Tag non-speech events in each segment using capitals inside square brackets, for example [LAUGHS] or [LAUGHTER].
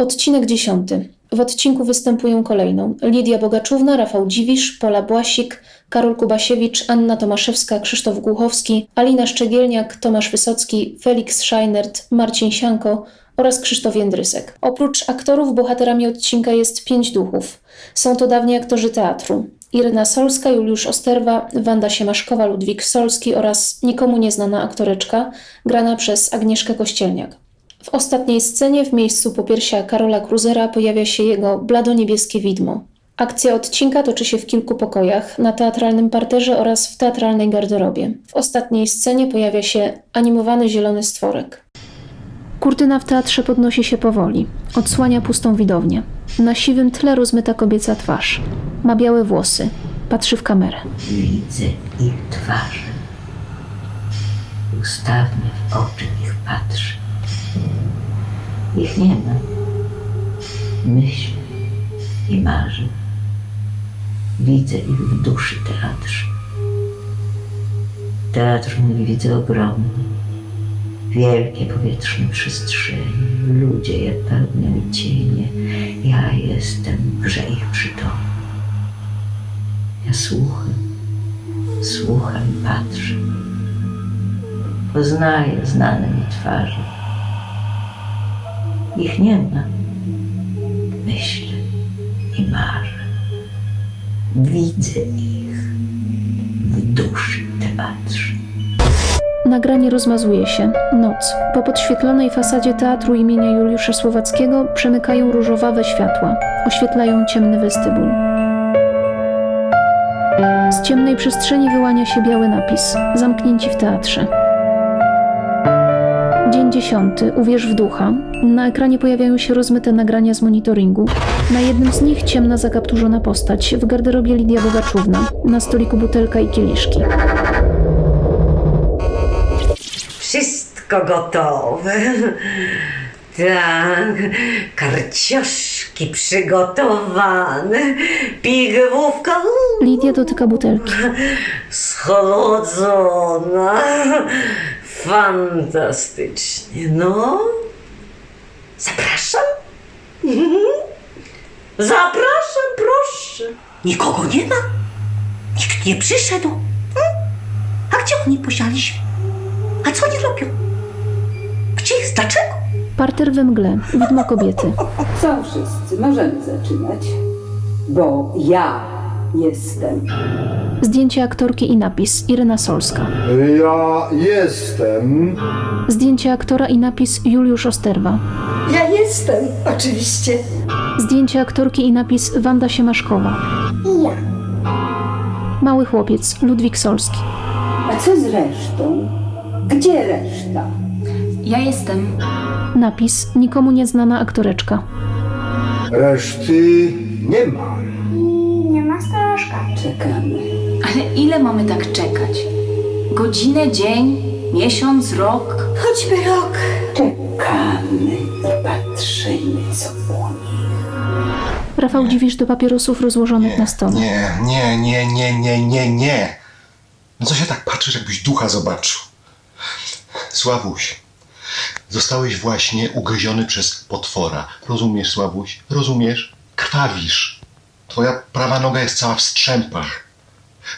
Odcinek dziesiąty. W odcinku występują kolejno Lidia Bogaczówna, Rafał Dziwisz, Pola Błasik, Karol Kubasiewicz, Anna Tomaszewska, Krzysztof Głuchowski, Alina Szczegielniak, Tomasz Wysocki, Felix Scheinert, Marcin Sianko oraz Krzysztof Jędrysek. Oprócz aktorów bohaterami odcinka jest pięć duchów. Są to dawni aktorzy teatru. Irena Solska, Juliusz Osterwa, Wanda Siemaszkowa, Ludwik Solski oraz nikomu nieznana aktoreczka, grana przez Agnieszkę Kościelniak. W ostatniej scenie w miejscu popiersia Karola Kruzera pojawia się jego blado-niebieskie widmo. Akcja odcinka toczy się w kilku pokojach, na teatralnym parterze oraz w teatralnej garderobie. W ostatniej scenie pojawia się animowany zielony stworek. Kurtyna w teatrze podnosi się powoli, odsłania pustą widownię. Na siwym tle rozmyta kobieca twarz. Ma białe włosy, patrzy w kamerę. Widzę ich twarze. Ustawnie w oczy ich patrzę. Ich nie ma. Myślę i marzę. Widzę ich w duszy teatrze. Teatr mój widzę ogromny. Wielkie powietrzne przestrzenie. Ludzie jak pełnią cienie. Ja jestem grze ich przytomny. Ja słucham, słucham patrzę. Poznaję znane mi twarze. Ich nie ma. Myślę i marzę. Widzę ich w duszy teatrze. Nagranie rozmazuje się. Noc. Po podświetlonej fasadzie teatru imienia Juliusza Słowackiego przemykają różowawe światła. Oświetlają ciemny westybul. Z ciemnej przestrzeni wyłania się biały napis. Zamknięci w teatrze. Dzień dziesiąty. Uwierz w ducha. Na ekranie pojawiają się rozmyte nagrania z monitoringu. Na jednym z nich ciemna, zakapturzona postać. W garderobie Lidia Bogaczówna. Na stoliku butelka i kieliszki. Wszystko gotowe. [LAUGHS] Tak, karcioszki przygotowane, pigwówka Lidia dotyka butelki. schłodzona. Fantastycznie, no. Zapraszam. [LAUGHS] Zapraszam, proszę. Nikogo nie ma? Nikt nie przyszedł? Hmm? A gdzie oni posiali się? A co oni robią? Gdzie jest? Dlaczego? Parter we mgle. Widmo kobiety. [LAUGHS] Są wszyscy, możemy zaczynać. Bo ja jestem. Zdjęcie aktorki i napis Irena Solska. Ja jestem. Zdjęcie aktora i napis Juliusz Osterwa. Ja jestem, oczywiście. Zdjęcie aktorki i napis Wanda Siemaszkowa. I ja. Mały chłopiec Ludwik Solski. A co z resztą? Gdzie reszta? Ja jestem. Napis Nikomu nieznana aktoreczka. Reszty nie ma. Czekamy. Ale ile mamy tak czekać? Godzinę, dzień, miesiąc, rok? Choćby rok. Czekamy i patrzymy, co płonie. Rafał Dziwisz do papierosów rozłożonych na stole. Nie, nie, nie, nie, nie, nie, nie. No co się tak patrzysz, jakbyś ducha zobaczył? Sławuś, zostałeś właśnie ugryziony przez potwora. Rozumiesz, Sławuś? Rozumiesz? Krwawisz. Twoja prawa noga jest cała w strzępach.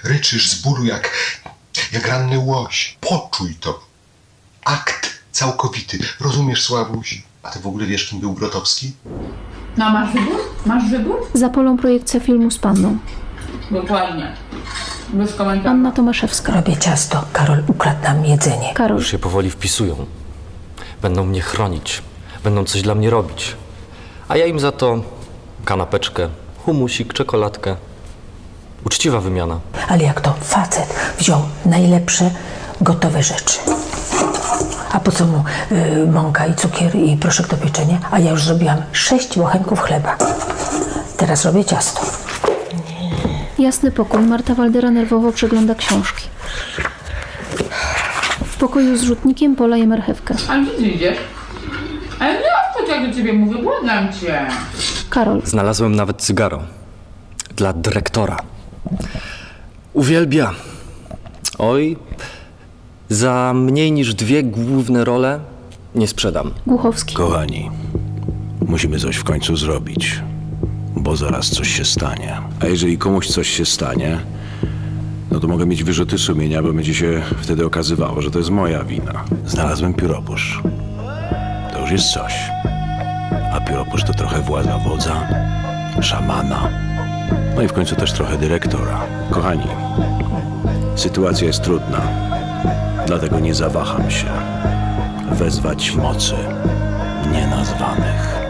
Ryczysz z bólu jak, jak ranny łoś. Poczuj to. Akt całkowity. Rozumiesz, Sławuś? A ty w ogóle wiesz, kim był Grotowski? No masz wybór? Masz wybór? Za polą projekcja filmu z panną. Dokładnie. Bez komentarza. Anna Tomaszewska. Robię ciasto. Karol ukradł nam jedzenie. Karol. Już się powoli wpisują. Będą mnie chronić. Będą coś dla mnie robić. A ja im za to kanapeczkę, humusik, czekoladkę. Uczciwa wymiana. Ale jak to facet wziął najlepsze gotowe rzeczy. A po co mu y, mąka i cukier i proszek do pieczenia? A ja już zrobiłam sześć bochenków chleba. Teraz robię ciasto. Jasny pokój. Marta Waldera nerwowo przegląda książki. W pokoju z rzutnikiem poleje marchewkę. A gdzie ty idziesz? Ale nie odchodź, jak do ciebie mówię, błagam cię. Karol. Znalazłem nawet cygaro. Dla dyrektora. Uwielbia. Oj, za mniej niż dwie główne role nie sprzedam. Głuchowski. Kochani, Musimy coś w końcu zrobić, bo zaraz coś się stanie. A jeżeli komuś coś się stanie, no to mogę mieć wyrzuty sumienia, bo będzie się wtedy okazywało, że to jest moja wina. Znalazłem pióropusz. To już jest coś. A pióropusz to trochę władza wodza, szamana, no i w końcu też trochę dyrektora. Kochani, sytuacja jest trudna, dlatego nie zawaham się wezwać mocy nienazwanych.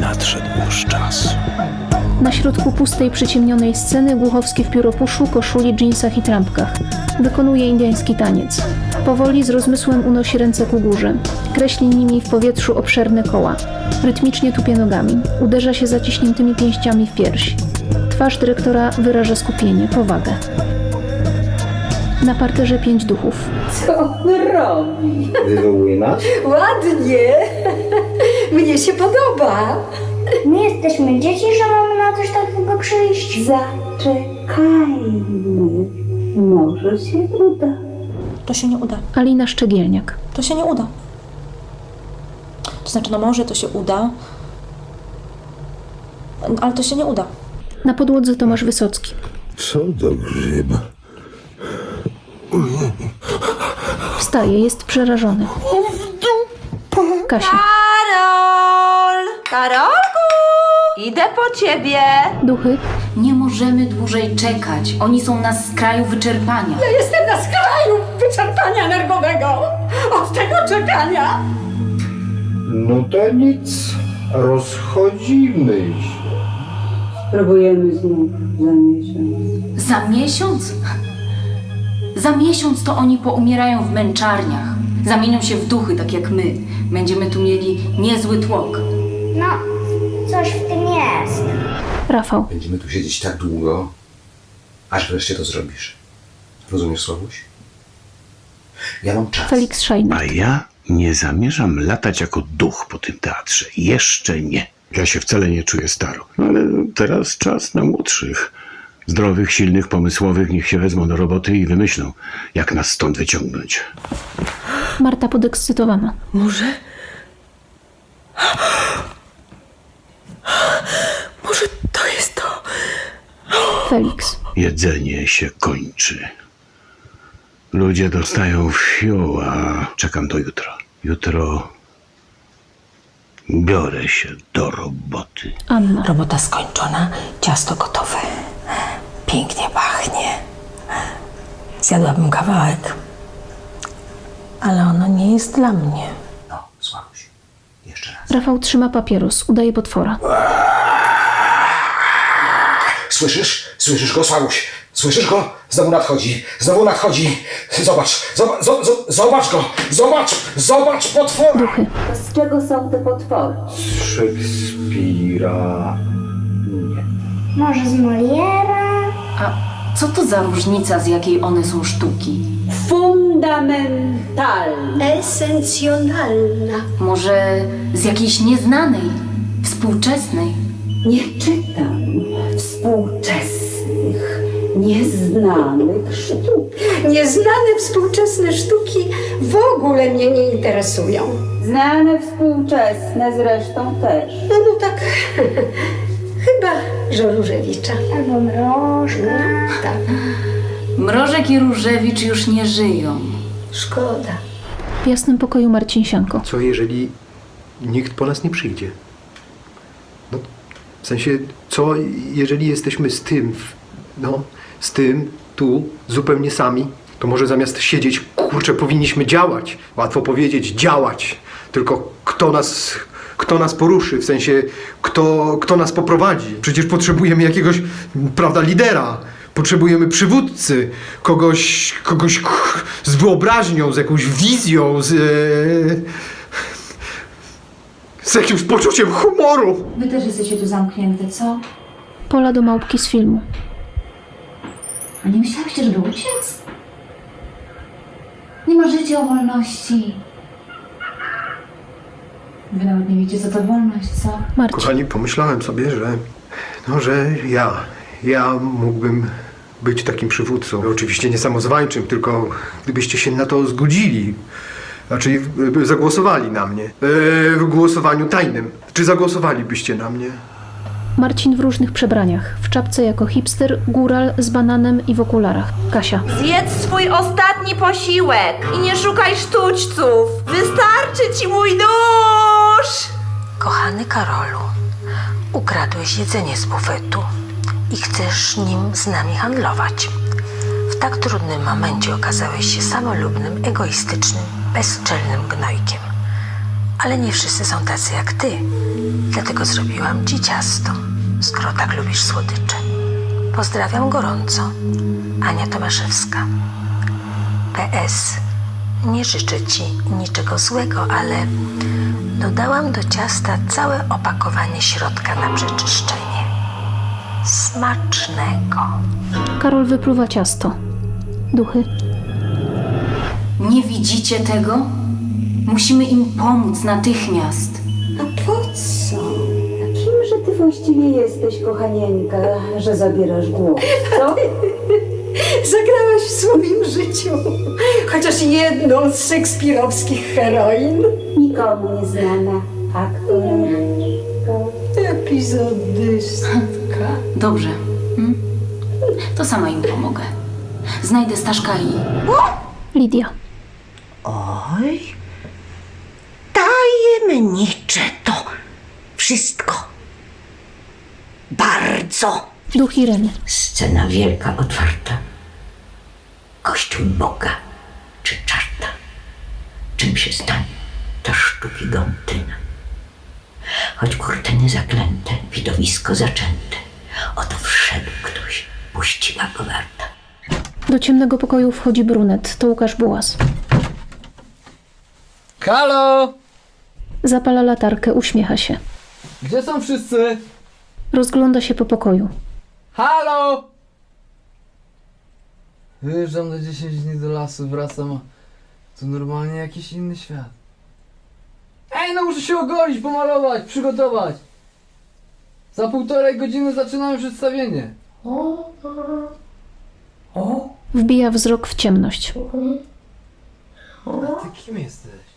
Nadszedł już czas. Na środku pustej, przyciemnionej sceny Głuchowski w pióropuszu, koszuli, dżinsach i trampkach. Wykonuje indyjski taniec. Powoli, z rozmysłem unosi ręce ku górze. Kreśli nimi w powietrzu obszerne koła. Rytmicznie tupie nogami. Uderza się zaciśniętymi pięściami w pierś. Twarz dyrektora wyraża skupienie, powagę. Na parterze pięć duchów. Co on robi? Wywołuje nas? Ładnie. Mnie się podoba. My jesteśmy dzieci, że mamy na coś takiego przyjść. Zaczekajmy. Może się uda. To się nie uda. Alina Szczegielniak. To się nie uda. To znaczy, no może to się uda, ale to się nie uda. Na podłodze Tomasz Wysocki. Co do grzyba? Wstaje, jest przerażony. Kasia. Karol! Karolku! Idę po ciebie! Duchy. Nie możemy dłużej czekać. Oni są na skraju wyczerpania. Ja jestem na skraju wyczerpania nerwowego od tego czekania. No to nic. Rozchodzimy się. Spróbujemy znów za miesiąc. Za miesiąc? Za miesiąc to oni poumierają w męczarniach. Zamienią się w duchy, tak jak my. Będziemy tu mieli niezły tłok. No, coś w tym jest. Rafał. Będziemy tu siedzieć tak długo, aż wreszcie to zrobisz. Rozumiesz, Sławuś? Ja mam czas. Felix Szajner. A ja nie zamierzam latać jako duch po tym teatrze. Jeszcze nie. Ja się wcale nie czuję staro. No ale teraz czas na młodszych. Zdrowych, silnych, pomysłowych, niech się wezmą do roboty i wymyślą, jak nas stąd wyciągnąć. Marta podekscytowana. Może to jest to? Felix. Jedzenie się kończy. Ludzie dostają fiu, a czekam do jutra. Jutro biorę się do roboty. Anna. Robota skończona, ciasto gotowe. Pięknie pachnie. Zjadłabym kawałek, ale ono nie jest dla mnie. No, Sławuś. Jeszcze raz. Rafał trzyma papieros, udaje potwora. Słyszysz? Słyszysz go, Sławuś? Słyszysz go? Znowu nadchodzi. Znowu nadchodzi. Zobacz. Zobacz, zo, zo, zobacz go. Zobacz. Zobacz potwora. Duchy. Z czego są te potwory? Z Szekspira. Nie. Może z Moliera? A co to za różnica, z jakiej one są sztuki? Fundamentalne. Esencjonalna. Może z jakiejś nieznanej, współczesnej? Nie czytam współczesnych, nieznanych sztuk. Nieznane współczesne sztuki w ogóle mnie nie interesują. Znane współczesne zresztą też. No, no tak. [LAUGHS] Chyba, że Różewicza. Albo Mrożka. tak. Mrożek i Różewicz już nie żyją. Szkoda. W jasnym pokoju Marcin Sianko. Co jeżeli nikt po nas nie przyjdzie? No, w sensie, co jeżeli jesteśmy z tym, w- no, z tym, tu, zupełnie sami? To może zamiast siedzieć, kurczę, powinniśmy działać. Łatwo powiedzieć, działać. Tylko kto nas, kto nas poruszy, w sensie, kto, kto nas poprowadzi? Przecież potrzebujemy jakiegoś, prawda, lidera. Potrzebujemy przywódcy, kogoś, kogoś z wyobraźnią, z jakąś wizją, z, e, z jakimś poczuciem humoru. Wy też jesteście tu zamknięte, co? Pola do małpki z filmu. A nie myślałyście, żeby uciec? Nie marzycie o wolności. Wy nawet nie wiecie, co to wolność, co? Marcin. Kochani, pomyślałem sobie, że, no, że ja, ja mógłbym być takim przywódcą. Oczywiście nie samozwańczym, tylko gdybyście się na to zgodzili. Znaczy zagłosowali na mnie. E, w głosowaniu tajnym. Czy zagłosowalibyście na mnie? Marcin w różnych przebraniach. W czapce jako hipster, góral z bananem i w okularach. Kasia. Zjedz swój ostatni posiłek i nie szukaj sztućców. Wystarczy ci mój nóż! Kochany Karolu, ukradłeś jedzenie z bufetu i chcesz nim z nami handlować. W tak trudnym momencie okazałeś się samolubnym, egoistycznym, bezczelnym gnojkiem. Ale nie wszyscy są tacy jak ty. Dlatego zrobiłam ci ciasto, skoro tak lubisz słodycze. Pozdrawiam gorąco. Ania Tomaszewska. PS. Nie życzę ci niczego złego, ale dodałam do ciasta całe opakowanie środka na przeczyszczenie. Smacznego. Karol wypluwa ciasto. Duchy. Nie widzicie tego? Musimy im pomóc natychmiast. A po co? Kimże ty właściwie jesteś, kochanieńka, że zabierasz głos, co? [LAUGHS] Zagrałaś w swoim życiu chociaż jedną z szekspirowskich heroin. Nikomu nie znana aktorka. Epizodystka. Dobrze. Mm? To sama im pomogę. Znajdę Staszka i... Lidia. Oj, tajemnicze to wszystko. Bardzo. Duch Ireny. Scena wielka, otwarta. Kościół Boga czy czarta. Czym się stanie ta sztuki gątyna? Choć kurtyny zaklęte, widowisko zaczęte. Oto wszedł ktoś, puściła go warta. Do ciemnego pokoju wchodzi brunet. To Łukasz Bułas. Halo! Zapala latarkę, uśmiecha się. Gdzie są wszyscy? Rozgląda się po pokoju. Halo! Wyjeżdżam na 10 dni do lasu, wracam, a tu normalnie jakiś inny świat. Ej, no muszę się ogolić, pomalować, przygotować. Za półtorej godziny zaczynamy przedstawienie. Wbija wzrok w ciemność. A ty kim jesteś?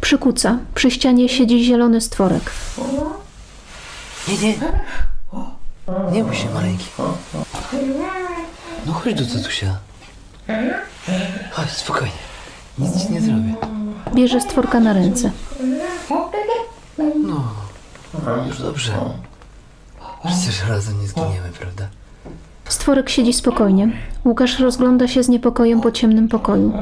Przykuca. Przy ścianie siedzi zielony stworek. Nie, nie. Nie bój się, maleńki. No chodź do tatusia. Chodź, spokojnie. Nic ci nie zrobię. Bierze stworka na ręce. No, już dobrze. Przecież razem nie zginiemy, prawda? Stworek siedzi spokojnie. Łukasz rozgląda się z niepokojem po ciemnym pokoju.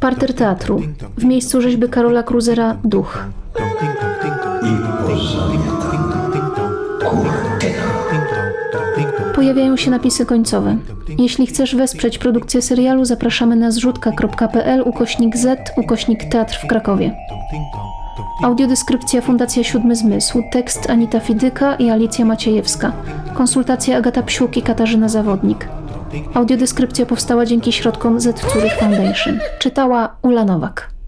Parter teatru. W miejscu rzeźby Karola Kruzera Duch. Pojawiają się napisy końcowe. Jeśli chcesz wesprzeć produkcję serialu, zapraszamy na zrzutka.pl ukośnik z ukośnik teatr w Krakowie. Audiodeskrypcja Fundacja Siódmy Zmysł. Tekst Anita Fidyka i Alicja Maciejewska. Konsultacja Agata Psiuk i Katarzyna Zawodnik. Audiodeskrypcja powstała dzięki środkom Z Foundation. Czytała Ula Nowak.